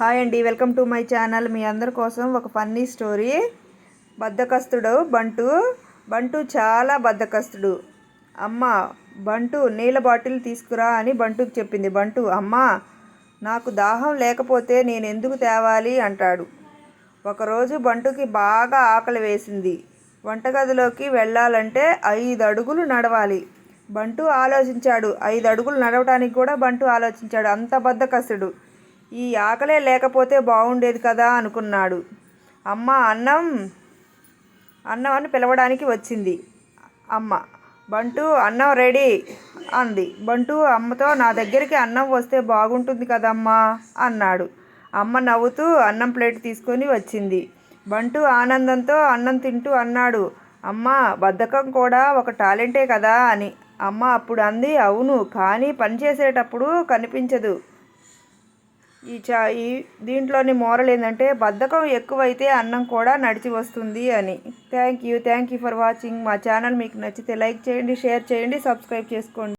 Hi అండి welcome to my channel. మీ అందరి కోసం ఒక ఫన్నీ స్టోరీ. బద్దకస్తుడు బంటు. బంటు చాలా బద్దకస్తుడు అమ్మ బంటు నీళ్ళ బాటిల్ తీసుకురా అని బంటుకు చెప్పింది. బంటు అమ్మ నాకు దాహం లేకపోతే నేను ఎందుకు తేవాలి అంటాడు. ఒకరోజు బంటుకి బాగా ఆకలి వేసింది. వంటగదిలోకి వెళ్ళాలంటే ఐదు అడుగులు నడవాలి. బంటు ఆలోచించాడు. ఐదు అడుగులు నడవటానికి కూడా బంటు ఆలోచించాడు. అంత బద్దకస్తుడు ఈ ఆకలే లేకపోతే బాగుండేది కదా అనుకున్నాడు. అమ్మ అన్నం అన్నం అని పిలవడానికి వచ్చింది. అమ్మ బంటు అన్నం రెడీ అంది. బంటు అమ్మతో నా దగ్గరికి అన్నం వస్తే బాగుంటుంది కదమ్మా అన్నాడు. అమ్మ నవ్వుతూ అన్నం ప్లేట్ తీసుకొని వచ్చింది. బంటు ఆనందంతో అన్నం తింటూ అన్నాడు. అమ్మ బద్ధకం కూడా ఒక టాలెంటే కదా అని. అమ్మ అప్పుడు అంది అవును కానీ పని చేసేటప్పుడు కనిపించదు. ఈ చా ఈ దీంట్లోని మోరల్ ఏంటంటే బద్ధకం ఎక్కువైతే అన్నం కూడా నడిచి వస్తుంది అని. Thank you thank you for watching. మా ఛానల్ మీకు నచ్చితే లైక్ చేయండి షేర్ చేయండి సబ్స్క్రైబ్ చేసుకోండి.